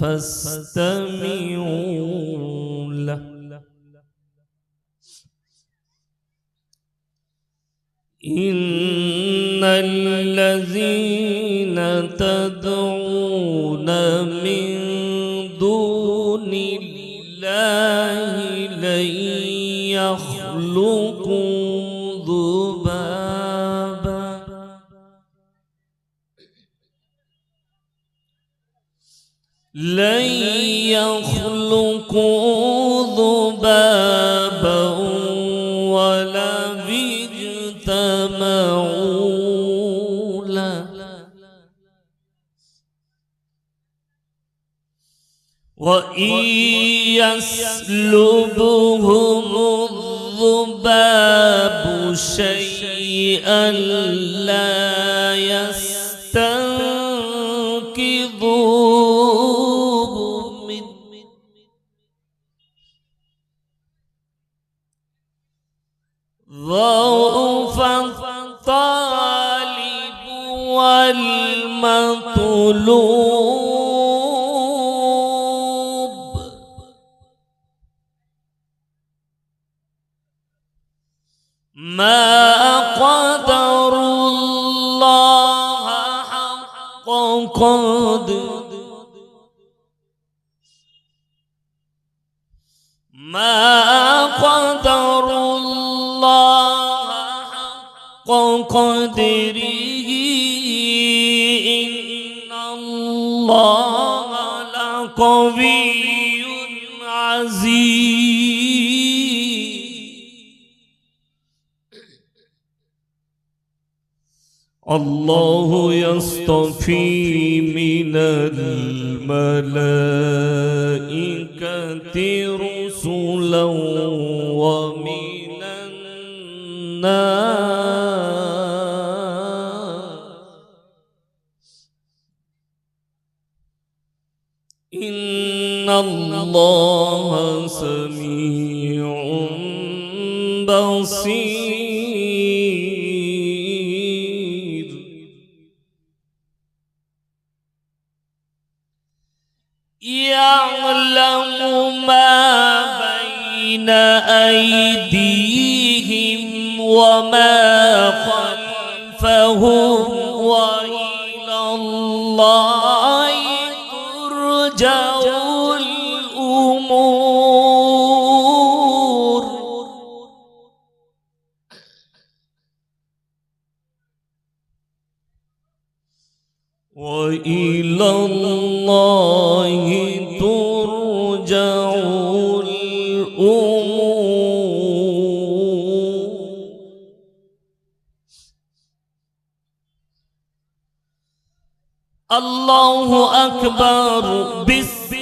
فاستمعوا له. إن الذين تدعون من دون الله لن يخلقوا اجتمعوا له وإن يسلبهم الذباب شيئا لا يستنقذوه منه. ضعف الطالب والمطلوب. ما قدر الله حق قدر لقوي عزيز. الله يصطفي من الملائكة رسلا ومن الناس. إن الله سميع بصير يعلم ما بين أيديهم وما خلفهم وإلى الله وإلى الله ترجع الأمور. الله أكبر. بسم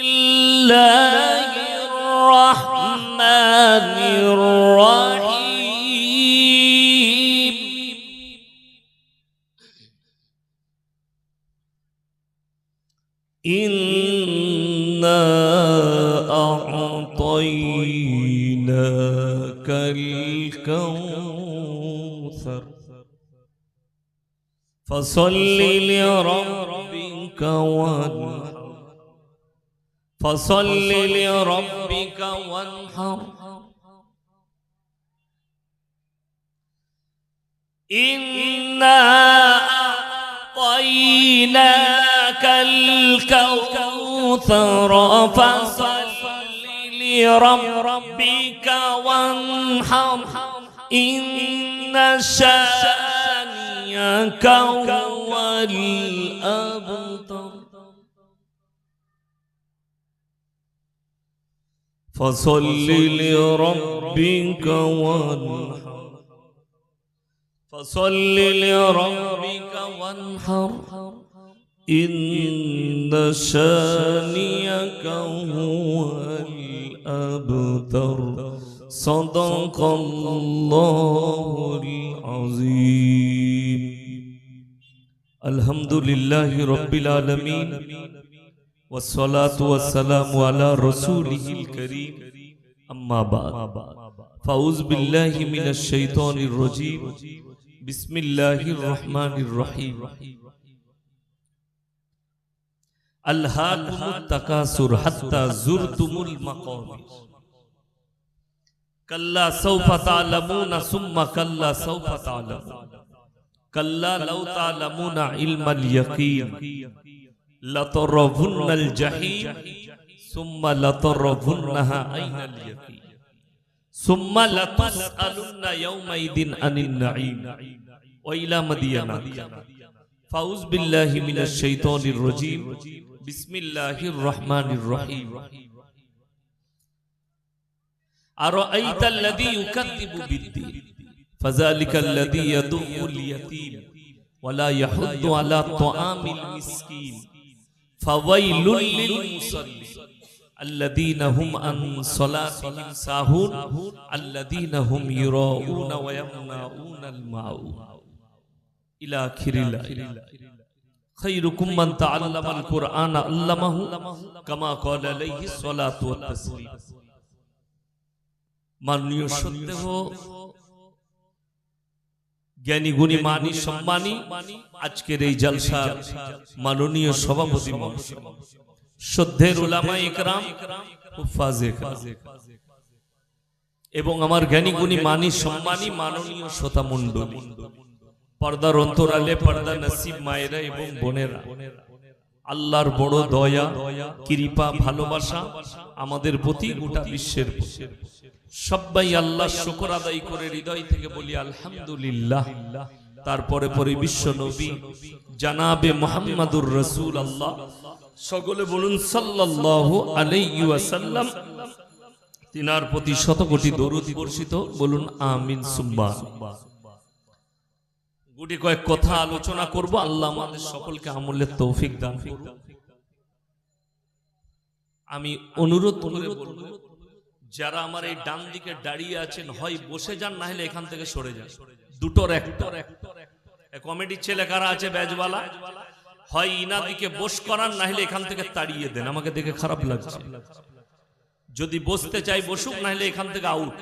الله. فصل لربك وانحر. فصل لربك وانحر. إنا أعطيناك الكوثر فصل لربك وانحر. إن شانيك هو الأبتر فصل لربك وانحر. فصل لربك وانحر. إن شانيك هو الأبتر صدق الله العظيم الحمد لله رب العالمين والصلاة والسلام على رسوله الكريم أما بعد فأعوذ بالله من الشيطان الرجيم بسم الله الرحمن الرحيم ألهاكم التكاثر حتى زرتم المقابر كلا سوف تعلمون ثم كلا سوف تعلمون. كلا لو تعلمون علم اليقين. لترون الجحيم ثم لترونها أين اليقين. ثم لتسألن يومئذ عن النعيم. وإلى مدينة. فأعوذ بالله من الشيطان الرجيم. بسم الله الرحمن الرحيم. أرأيت الذي يكذب بالدين فذلك الذي يدعو اليتيم ولا يحض على طعام المسكين فويل للمصلين الذين هم عن صلاتهم ساهون الذين هم يراءون ويمنعون الماعون إلى آخر الآية خيركم من تعلم القرآن علمه كما قال عليه الصلاة والتسليم মাননীয় সত্য জ্ঞানী গুণী মানি সম্মানী আজকের এই জলসা মাননীয় সভাপতি মহাশয় শ্রদ্ধের উলামা ইকরাম এবং আমার জ্ঞানী গুণী মানি সম্মানী মাননীয় শ্রোতা মণ্ডলী। পর্দার অন্তরালে পর্দা নসিব মায়েরা এবং বোনেরা। আল্লাহর বড় দয়া কৃপা ভালোবাসা আমাদের প্রতি গোটা বিশ্বের প্রতি। সবাই আল্লাহ শুকর আদায় করে হৃদয় থেকে বলি আলহামদুলিল্লাহ। তারপরে পরে বিশ্ব নবী, জানাবে মোহাম্মদুর রসুল আল্লাহ সকলে বলুন, সাল্লাল্লাহু আলাইহি তিনার প্রতি শত কোটি দরুদ বর্ষিত। বলুন, আমিন সুম্মা গুটি কয়েক কথা আলোচনা করব। আল্লাহ আমাদের সকলকে আমলের তৌফিক দান আমি অনুরোধ করে বলব যারা আমার এই ডান দিকে দাঁড়িয়ে আছেন হয় বসে যান না হলে এখান থেকে সরে যান। দুটোর একটা। কমেডির ছেলে কারা আছে ব্যাজওয়ালা? হয় ইনাদিকে বস করান না হলে এখান থেকে তাড়িয়ে দেন। আমাকে দেখে খারাপ লাগছে। যদি বসতে চাই বসুক না হলে এখান থেকে আউট।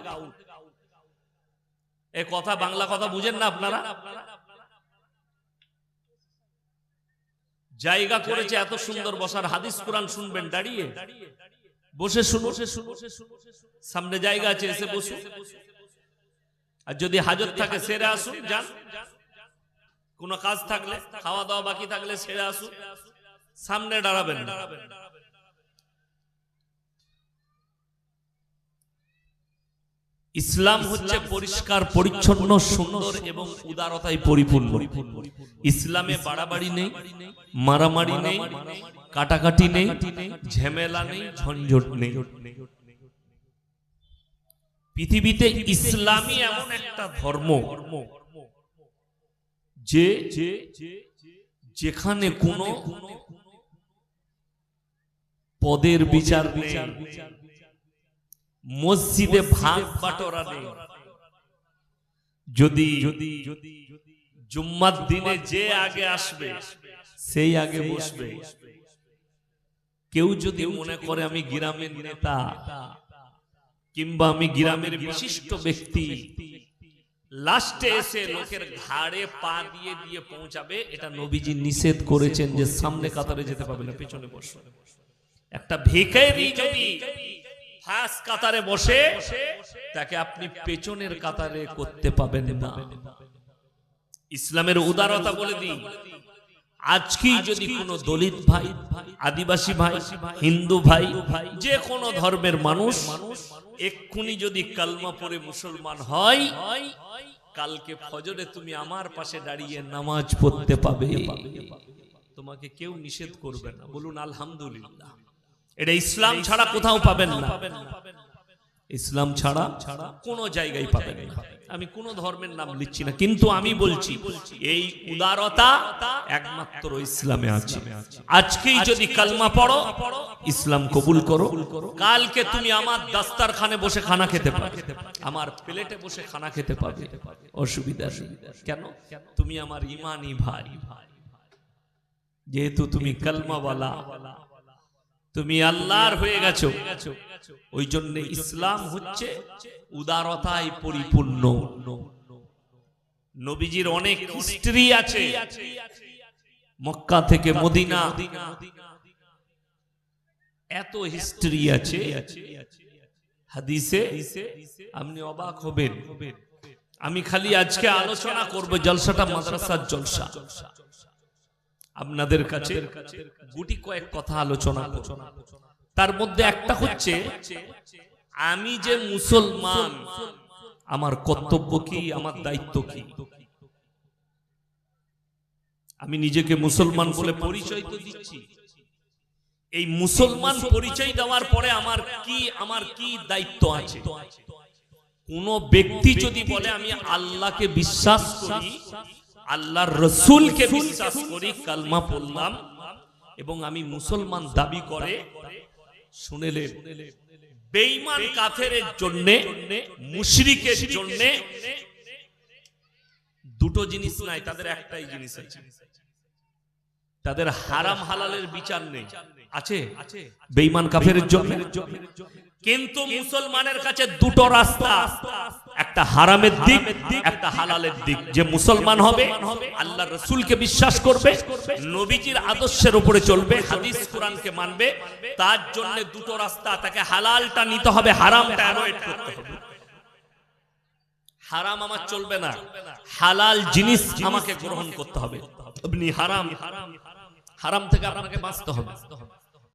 এ কথা বাংলা কথা বুঝেন না আপনারা? জায়গা করেছে এত সুন্দর বসার হাদিস কোরআন শুনবেন দাঁড়িয়ে। বসে শুনো। সামনে জায়গা আছে এসে বসুন আর যদি হাজত থাকে সেরে আসুন যান। কোনো কাজ থাকলে খাওয়া দাওয়া বাকি থাকলে সেরে আসুন। সামনে দাঁড়াবেন না। ইসলাম হচ্ছে পরিষ্কার পরিচ্ছন্ন সুন্দর এবং উদারতায় পরিপূর্ণ। ইসলামে বাড়াবাড়ি নেই মারামারি নেই কাটাকাটি নেই ঝেমেলা নেই ঝঞ্ঝট নেই। পৃথিবীতে ইসলামই এমন একটা ধর্ম যে যেখানে কোনো পদের বিচার নেই। মসজিদে ভাগ বাটোরা নেই। যদি জুম্মার দিনে যে আগে আসবে সেই আগে বসবে। কেউ যদি মনে করে আমি গ্রামের নেতা কিংবা আমি গ্রামের বিশিষ্ট ব্যক্তি লাস্টে এসে লোকের ঘাড়ে পা দিয়ে দিয়ে পৌঁছাবে এটা নবীজি নিষেধ করেছেন যে সামনে কাতারে যেতে পারবে না পেছনে বসে একটা ভিখারি যদি ফার্স্ট কাতারে বসে তাকে আপনি পেছনের কাতারে করতে পাবেন না। ইসলামের উদারতা বলে দিই, আজকেই যদি কোনো দলিত ভাই, আদিবাসী ভাই, হিন্দু ভাই, যে কোনো ধর্মের মানুষ এক্ষুনি যদি কালমা পরে মুসলমান হয়, কালকে ফজরে তুমি আমার পাশে দাঁড়িয়ে নামাজ পড়তে পাবে। তোমাকে কেউ নিষেধ করবে না। বলুন, আলহামদুলিল্লাহ। এটা ইসলাম ছাড়া কোথাও পাবেন না। ইসলাম ছাড়া কোন জায়গায় পাবেন আমি কোন ধর্মের নাম লিখছি না, কিন্তু আমি বলছি, এই উদারতা একমাত্র ইসলামে আছে। আজকেই যদি কালমা পড়ো, ইসলাম কবুল করো। কালকে তুমি আমার দাস্তারখানে বসে খানা খেতে পাবে আমার প্লেটে বসে খানা খেতে পাবে অসুবিধা নেই। কেন? তুমি আমার ইমানি ভাই যেহেতু তুমি কালমাওয়ালা তুমি আল্লাহর হয়ে গেছো। ওই জন্য ইসলাম হচ্ছে উদারতায় পরিপূর্ণ। নবীজির অনেক স্ত্রী আছে। মক্কা থেকে মদিনা। এত হিস্ট্রি আছে। হাদিসে আপনি অবাক হবেন। আমি খালি আজকে আলোচনা করব, জলসাটা মাদ্রাসার জলসা। আপনাদের কাছে গুটি কয়েক কথা আলোচনা করব। তার মধ্যে একটা হচ্ছে, আমি যে মুসলমান, আমার কর্তব্য কি, আমার দায়িত্ব কি? আমি নিজেকে মুসলমান বলে পরিচয় তো দিচ্ছি। এই মুসলমান পরিচয় দেওয়ার পরে আমার কি আমার কি দায়িত্ব আছে? কোন ব্যক্তি যদি বলে, আমি আল্লাহকে বিশ্বাস করি আল্লাহর রসুলকে বিশ্বাস করি কালমা পড়লাম এবং আমি মুসলমান দাবি করে শুনেলে বেঈমান কাফেরের জন্য, মুশরিকের জন্য দুটো জিনিস নাই, তাদের একটাই জিনিস আছে। তাদের হারাম হালালের বিচার নেই। আছে? বেঈমান কাফেরের জন্য? কিন্তু মুসলমানের কাছে দুটো রাস্তা, একটা হারামের দিক, একটা হালালের দিক। যে মুসলমান হবে, আল্লাহ রসুলকে বিশ্বাস করবে, নবীজির আদর্শের উপরে চলবে, হাদিস কোরআনকে মানবে, তার জন্য দুটো রাস্তা, তাকে হালালটা নিতে হবে, হারামটা অ্যাভয়েড করতে হবে। হারাম আমার চলবে না, হালাল জিনিস আমাকে গ্রহণ করতে হবে। আপনি হারাম হারাম থেকে আপনাকে বাঁচতে হবে।